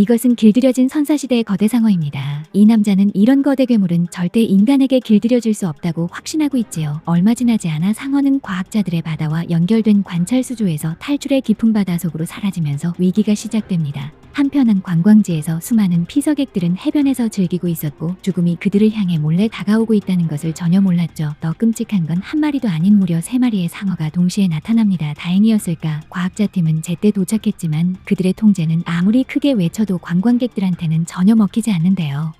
이것은 길들여진 선사시대의 거대 상어입니다. 이 남자는 이런 거대 괴물은 절대 인간에게 길들여질 수 없다고 확신하고 있지요. 얼마 지나지 않아 상어는 과학자들의 바다와 연결된 관찰 수조에서 탈출해 깊은 바다 속으로 사라지면서 위기가 시작됩니다. 한편한 관광지에서 수많은 피서객들은 해변에서 즐기고 있었고 죽음이 그들을 향해 몰래 다가오고 있다는 것을 전혀 몰랐죠. 더 끔찍한 건 한 마리도 아닌 무려 세 마리의 상어가 동시에 나타납니다. 다행이었을까? 과학자팀은 제때 도착했지만 그들의 통제는 아무리 크게 외쳐도 관광객들한테는 전혀 먹히지 않는데요.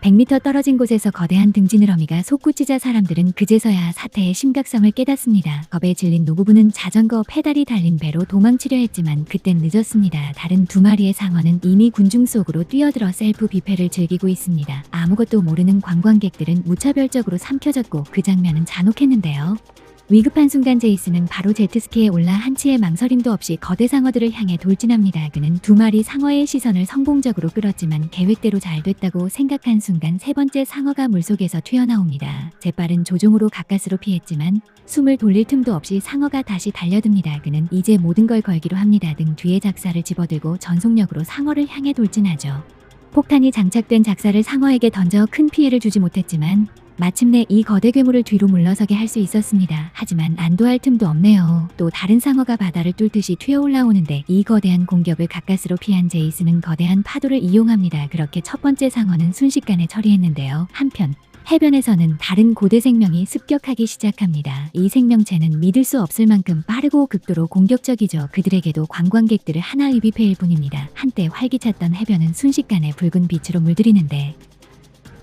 100m 떨어진 곳에서 거대한 등지느러미가 솟구치자 사람들은 그제서야 사태의 심각성을 깨닫습니다. 겁에 질린 노부부는 자전거 페달이 달린 배로 도망치려 했지만 그땐 늦었습니다. 다른 두 마리의 상어는 이미 군중 속으로 뛰어들어 셀프 비패를 즐기고 있습니다. 아무것도 모르는 관광객들은 무차별적으로 삼켜졌고 그 장면은 잔혹했는데요. 위급한 순간 제이슨은 바로 제트스키에 올라 한치의 망설임도 없이 거대 상어들을 향해 돌진합니다. 그는 두 마리 상어의 시선을 성공적으로 끌었지만 계획대로 잘 됐다고 생각한 순간 세 번째 상어가 물속에서 튀어나옵니다. 재빠른 조종으로 가까스로 피했지만 숨을 돌릴 틈도 없이 상어가 다시 달려듭니다. 그는 이제 모든 걸 걸기로 합니다. 등 뒤에 작사를 집어들고 전속력으로 상어를 향해 돌진하죠. 폭탄이 장착된 작사를 상어에게 던져 큰 피해를 주지 못했지만 마침내 이 거대 괴물을 뒤로 물러서게 할 수 있었습니다. 하지만 안도할 틈도 없네요. 또 다른 상어가 바다를 뚫듯이 튀어 올라오는데 이 거대한 공격을 가까스로 피한 제이슨은 거대한 파도를 이용합니다. 그렇게 첫 번째 상어는 순식간에 처리했는데요. 한편 해변에서는 다른 고대 생명이 습격하기 시작합니다. 이 생명체는 믿을 수 없을 만큼 빠르고 극도로 공격적이죠. 그들에게도 관광객들을 하나 의비패일 뿐입니다. 한때 활기찼던 해변은 순식간에 붉은 빛으로 물들이는데